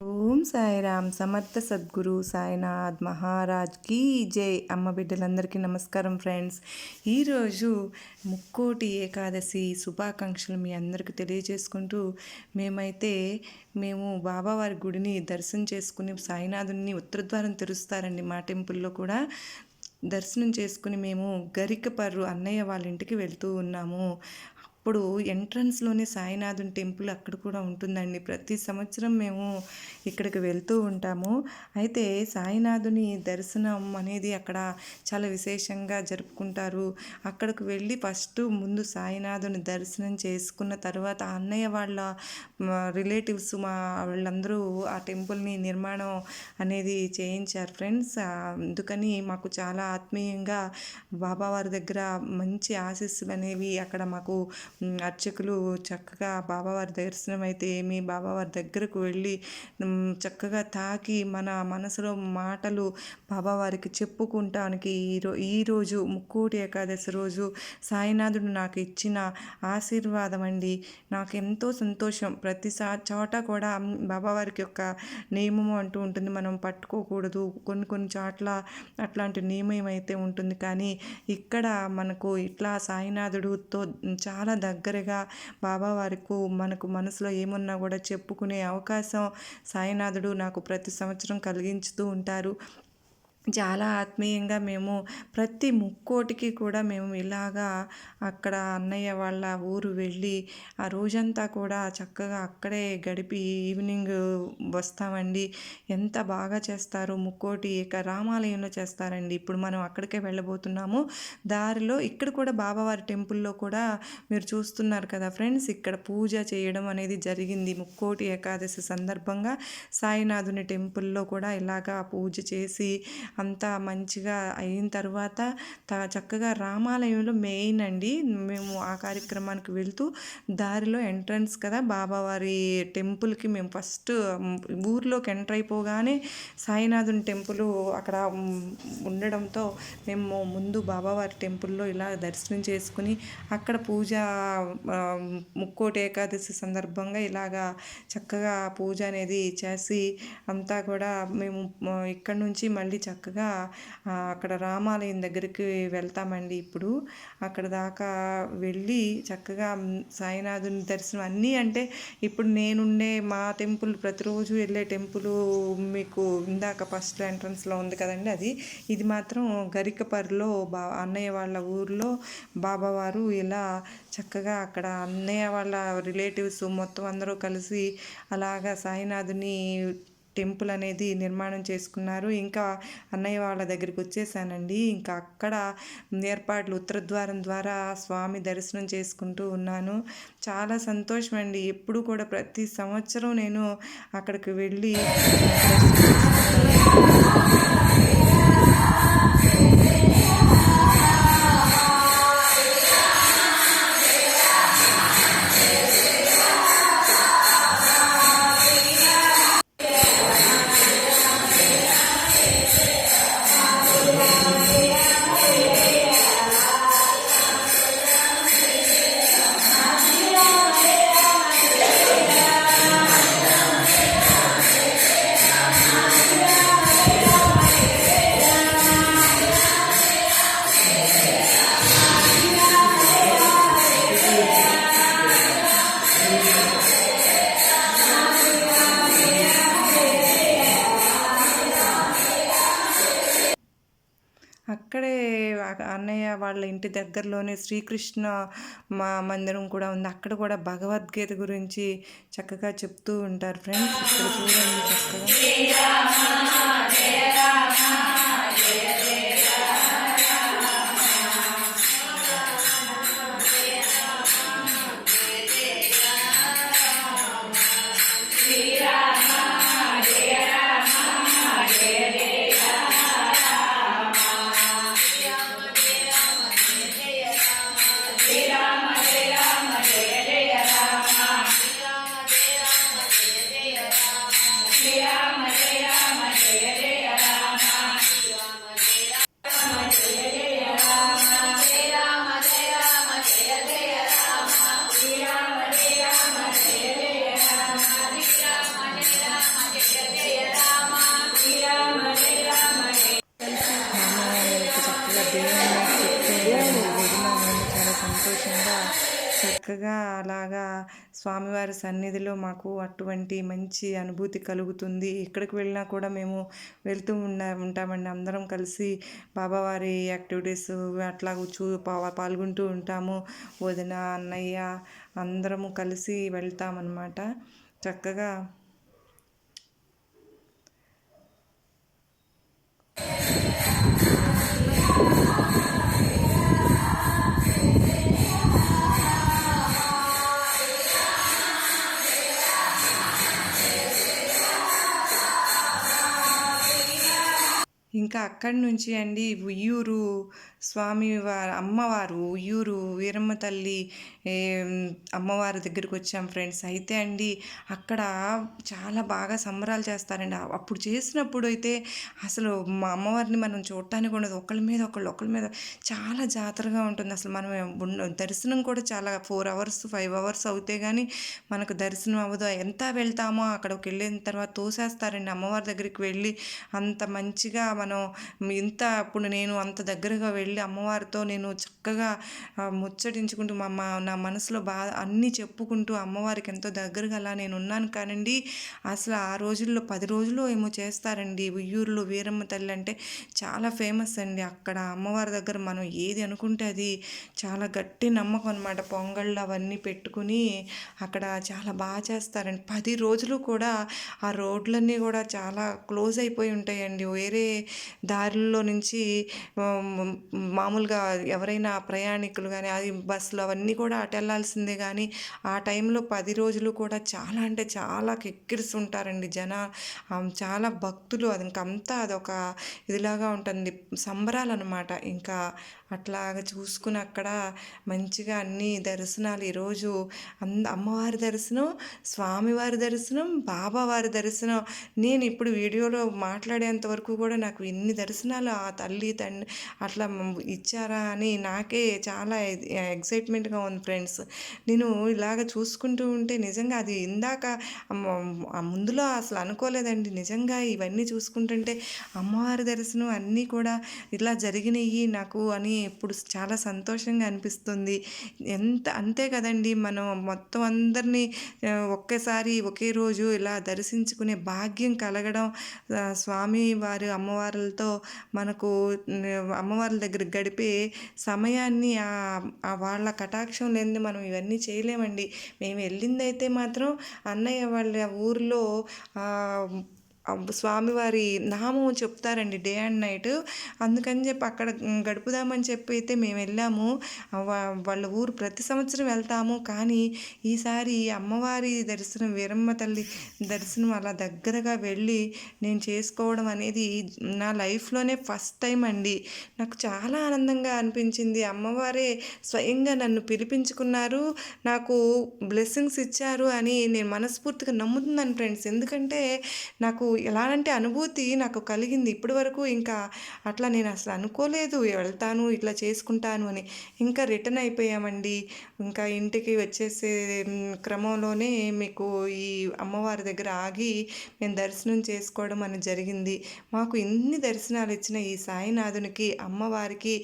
ఓం సాయిరామ్ సమర్థ సద్గురు సాయినాథ్ మహారాజ్ కీ జై. అమ్మ బిడ్డలందరికీ నమస్కారం ఫ్రెండ్స్. ఈరోజు ముక్కోటి ఏకాదశి శుభాకాంక్షలు మీ అందరికీ తెలియజేసుకుంటూ మేమైతే మేము బాబావారి గుడిని దర్శనం చేసుకుని సాయినాథుని ఉత్తరద్వారం తెరుస్తారండి మా టెంపుల్లో కూడా. దర్శనం చేసుకుని మేము గరికపర్రు అన్నయ్య వాళ్ళ ఇంటికి వెళ్తూ ఉన్నాము. అప్పుడు ఎంట్రన్స్లోనే సాయినాథుని టెంపుల్ అక్కడ కూడా ఉంటుందండి. ప్రతి సంవత్సరం మేము ఇక్కడికి వెళ్తూ ఉంటాము. అయితే సాయినాథుని దర్శనం అనేది అక్కడ చాలా విశేషంగా జరుపుకుంటారు. అక్కడికి వెళ్ళి ఫస్ట్ ముందు సాయినాథుని దర్శనం చేసుకున్న తర్వాత అన్నయ్య వాళ్ళ రిలేటివ్స్ మా వాళ్ళందరూ ఆ టెంపుల్ని నిర్మాణం అనేది చేయించారు ఫ్రెండ్స్ అందుకని మాకు చాలా ఆత్మీయంగా బాబావారి దగ్గర మంచి ఆశీస్సులు అనేవి అక్కడ మాకు అర్చకులు చక్కగా బాబావారి దర్శనం అయితే ఏమి బాబావారి దగ్గరకు వెళ్ళి చక్కగా తాకి మన మనసులో మాటలు బాబావారికి చెప్పుకుంటానికి ఈరో ఈరోజు ముక్కోటి ఏకాదశి రోజు సాయినాథుడు నాకు ఇచ్చిన ఆశీర్వాదం అండి. నాకు ఎంతో సంతోషం. ప్రతి చోట కూడా బాబావారికి యొక్క నియమము అంటూ ఉంటుంది. మనం పట్టుకోకూడదు. కొన్ని కొన్ని చోట్ల అట్లాంటి నియమం అయితే ఉంటుంది. కానీ ఇక్కడ మనకు ఇట్లా సాయినాథుడుతో చాలా దగ్గరగా బాబావారికు మనకు మనసులో ఏమున్నా కూడా చెప్పుకునే అవకాశం సాయినాథుడు నాకు ప్రతి సంవత్సరం కలిగించుతూ ఉంటారు. చాలా ఆత్మీయంగా మేము ప్రతి ముక్కోటికి కూడా మేము ఇలాగా అక్కడ అన్నయ్య వాళ్ళ ఊరు వెళ్ళి ఆ రోజంతా కూడా చక్కగా అక్కడే గడిపి ఈవినింగ్ వస్తామండి. ఎంత బాగా చేస్తారు ముక్కోటి ఇక రామాలయంలో చేస్తారండి. ఇప్పుడు మనం అక్కడికే వెళ్ళబోతున్నాము. దారిలో ఇక్కడ కూడా బాబావారి టెంపుల్లో కూడా మీరు చూస్తున్నారు కదా ఫ్రెండ్స్ ఇక్కడ పూజ చేయడం అనేది జరిగింది ముక్కోటి ఏకాదశి సందర్భంగా. సాయినాథుని టెంపుల్లో కూడా ఇలాగా పూజ చేసి అంతా మంచిగా అయిన తర్వాత చక్కగా రామాలయంలో మెయిన్ అండి. మేము ఆ కార్యక్రమానికి వెళ్తూ దారిలో ఎంట్రన్స్ కదా బాబావారి టెంపుల్కి మేము ఫస్ట్ ఊర్లోకి ఎంటర్ అయిపోగానే సాయినాథుని టెంపుల్ అక్కడ ఉండడంతో మేము ముందు బాబావారి టెంపుల్లో ఇలా దర్శనం చేసుకుని అక్కడ పూజ ముక్కోటి ఏకాదశి సందర్భంగా ఇలాగా చక్కగా పూజ అనేది చేసి అంతా కూడా మేము ఇక్కడ నుంచి మళ్ళీ చక్కగా చక్కగా అక్కడ రామాలయం దగ్గరికి వెళ్తామండి ఇప్పుడు. అక్కడ దాకా వెళ్ళి చక్కగా సాయినాథుని దర్శనం అన్నీ అంటే ఇప్పుడు నేనుండే మా టెంపుల్ ప్రతిరోజు వెళ్ళే టెంపుల్ మీకు ఇందాక ఫస్ట్ ఎంట్రన్స్లో ఉంది కదండి అది. ఇది మాత్రం గరికపర్లో బా అన్నయ్య వాళ్ళ ఊర్లో బాబావారు ఇలా చక్కగా అక్కడ అన్నయ్య వాళ్ళ రిలేటివ్స్ మొత్తం అందరూ కలిసి అలాగా సాయినాథుని టెంపుల్ అనేది నిర్మాణం చేసుకున్నారు. ఇంకా అన్నయ్య వాళ్ళ దగ్గరికి వచ్చేసానండి. ఇంకా అక్కడ ఏర్పాట్లు ఉత్తరద్వారం ద్వారా స్వామి దర్శనం చేసుకుంటూ ఉన్నాను. చాలా సంతోషం అండి ఎప్పుడు కూడా ప్రతి సంవత్సరం నేను అక్కడికి వెళ్ళి వాళ్ళ ఇంటి దగ్గరలోనే శ్రీకృష్ణ మా మందిరం కూడా ఉంది. అక్కడ కూడా భగవద్గీత గురించి చక్కగా చెప్తూ ఉంటారు ఫ్రెండ్స్. ఇక్కడ చూడండి చక్కగా. చక్కగా అలాగా స్వామివారి సన్నిధిలో మాకు అటువంటి మంచి అనుభూతి కలుగుతుంది. ఎక్కడికి వెళ్ళినా కూడా మేము వెళ్తూ ఉన్న ఉంటామండి. అందరం కలిసి బాబావారి యాక్టివిటీస్ అట్లా చూ పాల్గొంటూ ఉంటాము. వదిన అన్నయ్య అందరము కలిసి వెళ్తామన్నమాట. చక్కగా ఇంకా అక్కడి నుంచి అండి ఉయ్యూరు స్వామి వారు అమ్మవారు ఉయ్యూరు వీరమ్మ తల్లి అమ్మవారి దగ్గరికి వచ్చాం ఫ్రెండ్స్. అయితే అండి అక్కడ చాలా బాగా సంబరాలు చేస్తారండి. అప్పుడు చేసినప్పుడు అయితే అసలు మా అమ్మవారిని మనం చూడటానికి ఉండదు. ఒకళ్ళ మీద ఒకళ్ళు ఒకళ్ళ మీద చాలా జాతరగా ఉంటుంది. అసలు మనం దర్శనం కూడా చాలా ఫోర్ అవర్స్ ఫైవ్ అవర్స్ అవుతే కానీ మనకు దర్శనం అవ్వదు. ఎంత వెళ్తామో అక్కడికి వెళ్ళిన తర్వాత తోసేస్తారండి. అమ్మవారి దగ్గరికి వెళ్ళి అంత మంచిగా మనం ఇంత అప్పుడు నేను అంత దగ్గరగా వెళ్ళి వెళ్ళి అమ్మవారితో నేను చక్కగా ముచ్చటించుకుంటూ మా నా మనసులో బాధ అన్నీ చెప్పుకుంటూ అమ్మవారికి ఎంతో దగ్గరగా అలా నేను ఉన్నాను కానండి. అసలు ఆ రోజుల్లో పది రోజులు ఏమో చేస్తారండి. ఉయ్యూరులో వీరమ్మ తల్లి అంటే చాలా ఫేమస్ అండి. అక్కడ అమ్మవారి దగ్గర మనం ఏది అనుకుంటే అది చాలా గట్టి నమ్మకం అనమాట పొంగళ్ళు అవన్నీ పెట్టుకుని అక్కడ చాలా బాగా చేస్తారండి. పది రోజులు కూడా ఆ రోడ్లన్నీ కూడా చాలా క్లోజ్ అయిపోయి ఉంటాయండి. వేరే దారిలో నుంచి మామూలుగా ఎవరైనా ప్రయాణికులు కానీ అది బస్సులు అవన్నీ కూడా అటు వెళ్ళాల్సిందే కానీ ఆ టైంలో పది రోజులు కూడా చాలా అంటే చాలా కెక్కిరిస్తుంటారండి జన చాలా భక్తులు. అది ఇంకంతా అదొక ఇదిలాగా ఉంటుంది సంబరాలు అనమాట ఇంకా అట్లాగా చూసుకుని అక్కడ మంచిగా అన్ని దర్శనాలు ఈరోజు అంద అమ్మవారి దర్శనం స్వామివారి దర్శనం బాబావారి దర్శనం. నేను ఇప్పుడు వీడియోలో మాట్లాడేంత వరకు కూడా నాకు ఇన్ని దర్శనాలు ఆ తల్లి తండ్రి అట్లా ఇచ్చారా అని నాకే చాలా ఎక్సైట్మెంట్గా ఉంది ఫ్రెండ్స్. నేను ఇలాగ చూసుకుంటూ ఉంటే నిజంగా అది ఇందాక ముందులో అసలు అనుకోలేదండి. నిజంగా ఇవన్నీ చూసుకుంటుంటే అమ్మవారి దర్శనం అన్నీ కూడా ఇలా జరిగినాయి నాకు అని ఇప్పుడు చాలా సంతోషంగా అనిపిస్తుంది. ఎంత అంతే కదండి. మనం మొత్తం అందరినీ ఒక్కసారి ఒకే రోజు ఇలా దర్శించుకునే భాగ్యం కలగడం స్వామి వారి అమ్మవారులతో మనకు అమ్మవార్ల దగ్గర గడిపే సమయాన్ని వాళ్ళ కటాక్షం లేని మనం ఇవన్నీ చేయలేమండి. మేము వెళ్ళిందైతే మాత్రం అన్నయ్య వాళ్ళ ఊరిలో స్వామివారి నామం చెప్తారండి డే అండ్ నైట్. అందుకని చెప్పి అక్కడ గడుపుదామని చెప్పి అయితే మేము వెళ్ళాము. వాళ్ళ ఊరు ప్రతి సంవత్సరం వెళ్తాము. కానీ ఈసారి అమ్మవారి దర్శనం వీరమ్మ తల్లి దర్శనం అలా దగ్గరగా వెళ్ళి నేను చేసుకోవడం అనేది నా లైఫ్లోనే ఫస్ట్ టైం అండి. నాకు చాలా ఆనందంగా అనిపించింది. అమ్మవారే స్వయంగా నన్ను పిలిపించుకున్నారు. నాకు బ్లెస్సింగ్స్ ఇచ్చారు అని నేను మనస్ఫూర్తిగా నమ్ముతున్నాను ఫ్రెండ్స్. ఎందుకంటే నాకు ఎలాంటి అనుభూతి నాకు కలిగింది. ఇప్పటి వరకు ఇంకా అట్లా నేను అసలు అనుకోలేదు. వెళ్తాను ఇట్లా చేసుకుంటాను అని. ఇంకా రిటర్న్ అయిపోయామండి. ఇంకా ఇంటికి వచ్చేసే క్రమంలోనే మీకు ఈ అమ్మవారి దగ్గర ఆగి మేము దర్శనం చేసుకోవడం అని జరిగింది. మాకు ఇన్ని దర్శనాలు ఇచ్చిన ఈ సాయినాథునికి అమ్మవారికి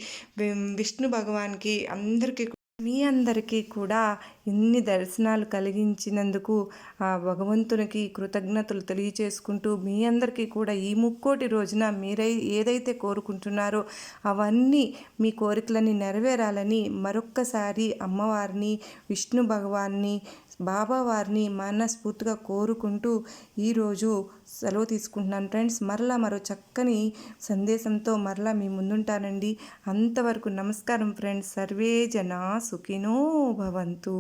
విష్ణు భగవాన్కి అందరికీ మీ అందరికీ కూడా ఇన్ని దర్శనాలు కలిగించినందుకు ఆ భగవంతునికి కృతజ్ఞతలు తెలియచేసుకుంటూ మీ అందరికీ కూడా ఈ ముక్కోటి రోజున మీరై ఏదైతే కోరుకుంటున్నారో అవన్నీ మీ కోరికలని నెరవేరాలని మరొక్కసారి అమ్మవారిని విష్ణు భగవాన్ని బాబావారిని మనస్ఫూర్తిగా కోరుకుంటూ ఈరోజు సెలవు తీసుకుంటున్నాను ఫ్రెండ్స్. మరలా మరో చక్కని సందేశంతో మరలా మీ ముందుంటానండి. అంతవరకు నమస్కారం ఫ్రెండ్స్. సర్వే జనా సుఖినో భవంతు